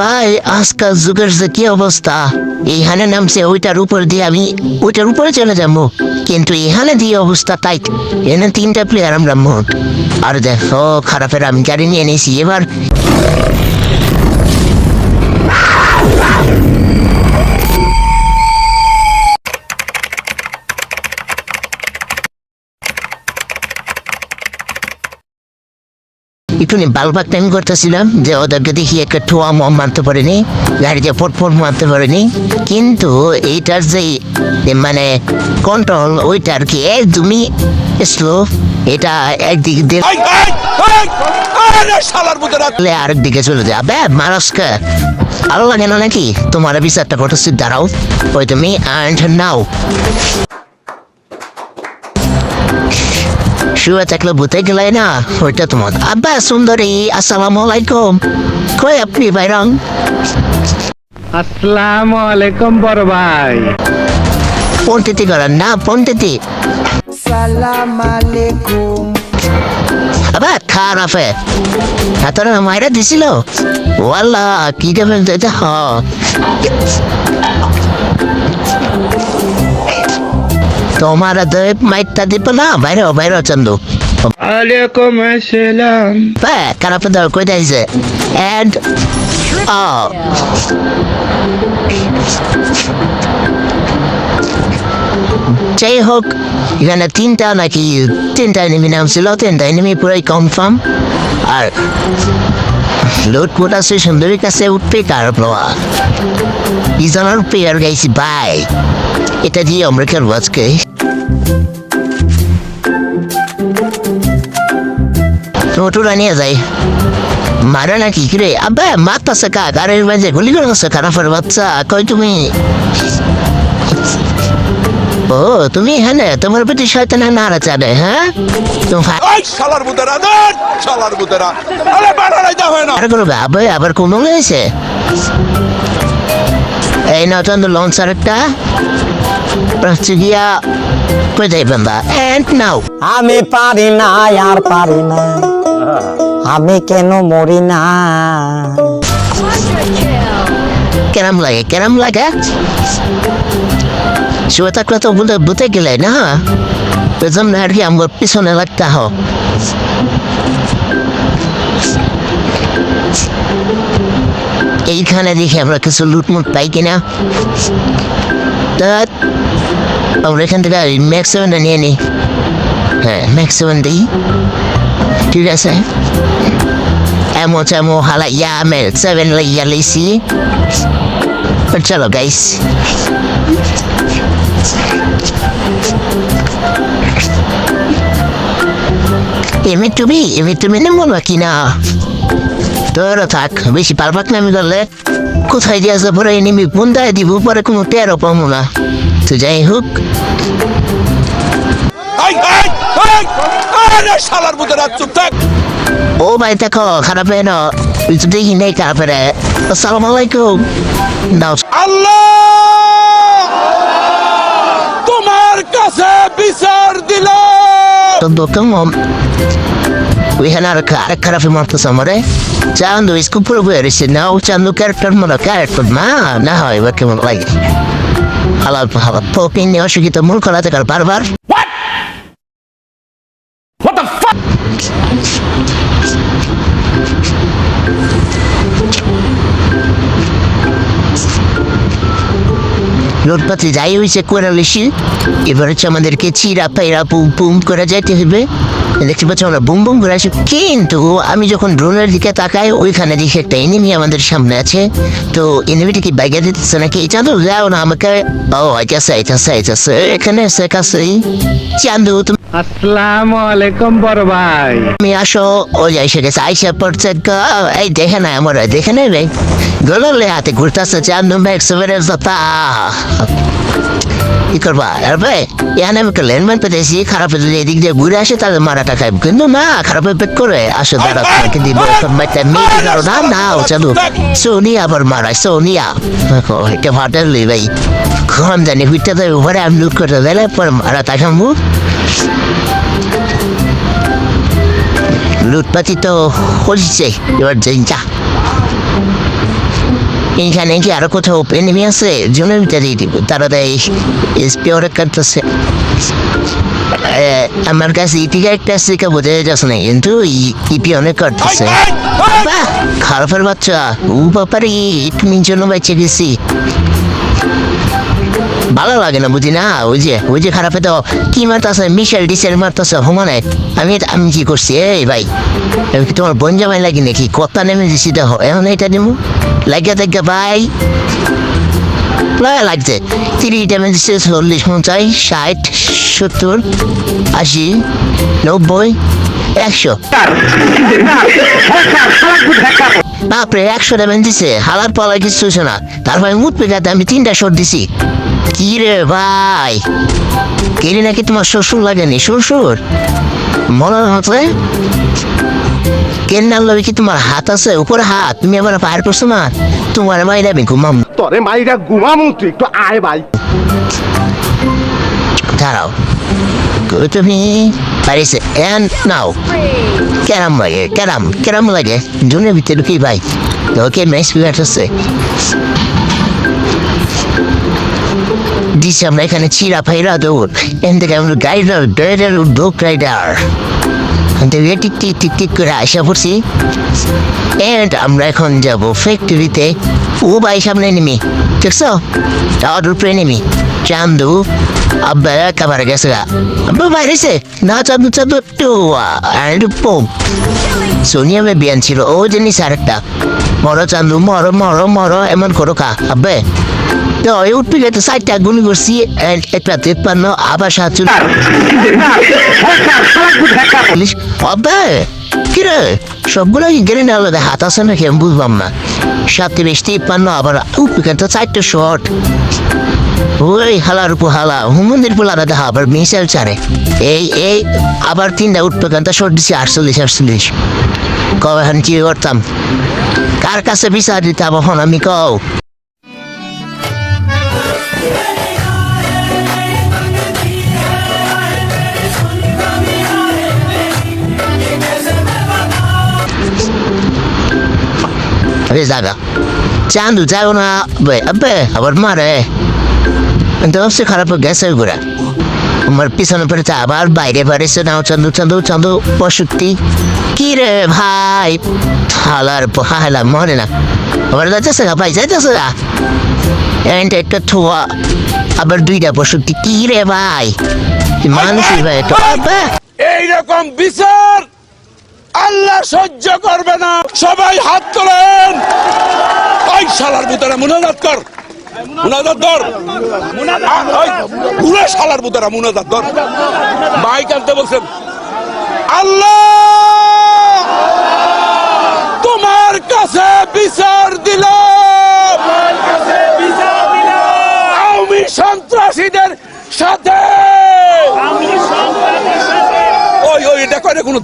ভাই, আজকাল যুগের যে কি অবস্থা? এইখানে নামছে, ওইটার উপর দিয়ে আমি ওইটার উপরে চলে যাব। কিন্তু এখানে দিয়ে অবস্থা, তাই এনে তিনটা প্লেয়ার আমরা মোট আর দেখো, খারাপের আমি গাড়ি নিয়ে নিয়েছি এবার একটুখানি বালবাগ টাইম করতেছিলাম যে ওদেরকে দেখি একটা ঠোয়া মম মারতে পারেনি গাড়িতে ফটফট মারতে পারেনি কিন্তু এইটার যে মানে কন্ট্রোল ওইটা আর কি একদমই স্লো এটা একদিক দিয়ে আরেক দিকে চলে যায় আবে মানুষকে ভালো লাগে না নাকি তোমার বিচারটা করতেছি দাঁড়াও ওই তুমি আর্ন নাও শুয়ে থাকলে ভূতে গেলে না? ওইটা তোমার আব্বা সুন্দরী আসসালামু আলাইকুম। কই আপনি বাইরং? আসসালামু আলাইকুম বড় ভাই। পন্ডিতি করেন না পন্ডিতি সালাম আলাইকুম। আবা খারাপে হাতরে মাইরা দিছিল? ওয়াল্লা কি দেবেন এটা? হ। তোমার দেব মাইকটা দিব না বাইরে বাইরে চন্দু। আলাইকুম আসসালাম। বা খারাপে দেওয়া কই দিয়েছে অ্যান্ড ও যাই হোক এখানে তিনটা নাকি তিনটা এনিমি নাম ছিল তিনটা এনিমি পুরাই কনফার্ম আর লুটপুট আছে সুন্দরীর কাছে উঠবে কার প্লোয়া ইজনের পেয়ার গাইছি বাই এটা দিয়ে আমরা খেলব আজকে। টোটোরা নিয়ে যাই মারে নাকি কিরে আবে মারতাছে কা গাড়ির মাঝে গুলি করতেছে খারাপের বাচ্চা কই তুমি ও তুমি হ্যাঁ তোমার প্রতি শয়তানের নাড়া চাবে হ্যাঁ তোমার শালার মুদেরা দেন শালার মুদেরা আরে বাড়াই দাও হয় না আর করবে আবে আবার কমে গেছে এই নতুন লঞ্চ আরেকটা হচ্ছে গিয়া যাই বান্দা এন্ড নাও আমি পারি না আর পারি না আমি কেন মরি না? কেরাম লাগে কেরাম লাগে? শুয়ে থাকলে তো বুঝতে বুঝতে গেলে না? পেছন আর কি আমার পিছনে লাগতে হো এইখানে দেখি আমরা কিছু লুটমুট পাই কিনা। তা আমরা এখান থেকে ম্যাক্স নিয়ে নিই হ্যাঁ ম্যাক্স দিই। ঠিক আছে এমন তেমন হালা ইয়া মেল সেভেন লাইয়া লাইছি চলো গাইস এমনি তুমি এমনি তুমি না বলবা কি না তোর থাক বেশি পারবাক না আমি করলে কোথায় দিয়ে আসে পরে নিমি বন্ধায় দিব পরে কোনো টেরও পাবো না তো যাই হোক এই এই এই আরে শালার মুদেরা চুপ থাক ও ভাই দেখো খারাপ হয় না তুই তো দেখি নেই খারাপের আসসালামু আলাইকুম নাও আল্লাহ তোমার কাছে বিচার দিল isku na o ma na like Halal halal mul kar barbar লুটপাতি যাই হয়েছে করে লিসি এবার হচ্ছে আমাদেরকে চিরা পাইরা বুম বুম করে যেতে হবে দেখতে পাচ্ছি আমরা বুম বুম করে আসি। কিন্তু আমি যখন ড্রোনের দিকে তাকাই ওইখানে দেখি একটা এনিমি আমাদের সামনে আছে। তো এনিমিটি কি বাইকে দিতেছে নাকি? চান্দু যাও না আমাকে। ও আইতাছে আইতাছে আইতাছে। এখানে এসে কাছেই চান্দু তুমি আসসালামু আলাইকুম বড় ভাই। তুমি আসো। ও এসে গেছে আইসা পড়ছে এই দেখে না আমার দেখে নেবে গলালে হাতে ঘুরতেছে চান্দু ম্যাক্স বেড়ে যতা কি করবা? আর এখানে আমি একটা যদি এদিক দিয়ে ঘুরে আসে, তাহলে মারাটা খাই কিন্তু না, খারাপ করে। আসো দাঁড়া নাও চালু সোনিয়া আবার মারাই সোনিয়া। এটা ভাই। জানি হুইটা তো উপরে আমি লুট করতে দিলে, পরে মারা তাকে মুখ লুটপাতি তো হচ্ছে, এবার যা। এইখানে কি আরও কোথাও এনিমি আছে? জনের ভিতরে দিব। তারা স্পিওর কাটতেছে আমার কাছে ইপিকা একটা আছে বোঝা যাচ্ছে না কিন্তু ইপি অনেক কাটতেছে খারাপের বাচ্চা। ও বাপারে তুমি জন্য বেঁচে গেছি। ভালো লাগে না, বুঝি না? ওই যে ওই যে খারাপে তো কি মারতেছে? মিশেল ডিসেল মারতেছে হোমানে আমি আমি কি করছি? এই ভাই, আমি তোমার বোন জামাই লাগি নাকি? কত নেমে দিছি, দেখো, এখন এটা নেব লাগিয়া থাকে ভাই। প্রায় লাগছে। তিরিশ ড্যামেজ চল্লিশ পঞ্চাশ, ষাট, সত্তর, আশি, নব্বই, একশো। বাপরে, একশো ড্যামেজ দিছে। হালার পালা কিছু না। তারপরে মুখ পেগাতে আমি তিনটা শট দিছি। কি রে ভাই? কেরি নাকি তোমার শ্বশুর লাগেনি শ্বশুর? মনে হচ্ছে কেন নাম কি তোমার হাত আছে? উপরে হাত তুমি আবার পায়ের করছ না? তোমার মাইরা আমি ঘুমাম। তরে মাইরা ঘুমামু তুই একটু আয় ভাই। দাঁড়াও। তুমি? পারিছে এন নাও। ক্যারাম লাগে ক্যারাম ক্যারাম লাগে। জুনের ভিতরে কি ভাই। ওকে ম্যাচ প্লেয়ার আছে। দিছি আমরা এখানে চিরা ফাইরা দৌড়। এখান থেকে আমরা গাইডার ড্রাইডার ডোক রাইডার। টিক টিক টিক টিক করে আসা পড়ছি। এন্ড আমরা এখন যাব ফ্যাক্টরিতে ও ভাই, সামনে নেমি। দেখছ? টাওয়ার উপরে নেমি। চান্দু। আব্বা কাবার গেছে আব্বা বাইরেছে না, চান্দু চান্দু। টু আর পোম সোনিয়া মে বিয়ান ছিল ও জিনিস আরেকটা। মরো, চান্দু, মরো মরো মরো, এমন করো কা আব্বে। তো ওই উঠতে গেছে সাইডটা গুলি করছি একটা তেপান্ন আবার সাতচুল পুলিশ আব্বে কিরে সবগুলো কি গেলে হাত আছে নাকি? আমি বুঝলাম না। বেশ তিপ্পান্ন, আবার উপকার তো চারটে শর্ট ওই হালার উপর হালা হুমন্দির পোলা আলাদা আবার মিসাইল চারে এই এই, আবার তিনটা উৎপকান্তা শর্ট দিচ্ছে আটচল্লিশ আটচল্লিশ। কবে এখন কি করতাম? কার কাছে বিচার দিতাম? এখন আমি কও। আরে যাগা চান্দু যাও না আব্বে আব্বে আবার মারে কিন্তু অবশ্যই খারাপ হয়ে গেছে ঘোরা আমার পিছনে পড়েছে আবার বাইরে বাড়িছে নাও চান্দু চান্দু চান্দু পশুক্তি কি রে ভাই হালার হালা মরে না আবার যাইতেছে গা ভাই যাইতেছে গা এন্ড একটা থোয়া আবার দুইটা পশুক্তি কি রে ভাই মানুষই ভাই এইরকম বিচার আল্লাহ সহ্য করবে না। সবাই হাত তোলেন। ওই শালার ভিতরে, মুনাজাত কর। মুনাজাত ওই ঘুরে শালার ভিতরে, মুনাজাত ধর মাইক আনতে বলছেন, আল্লাহ তোমার কাছে বিচার দিল আওয়ামী সন্ত্রাসীদের সাথে ওই ওই এটা করে কোনোদিন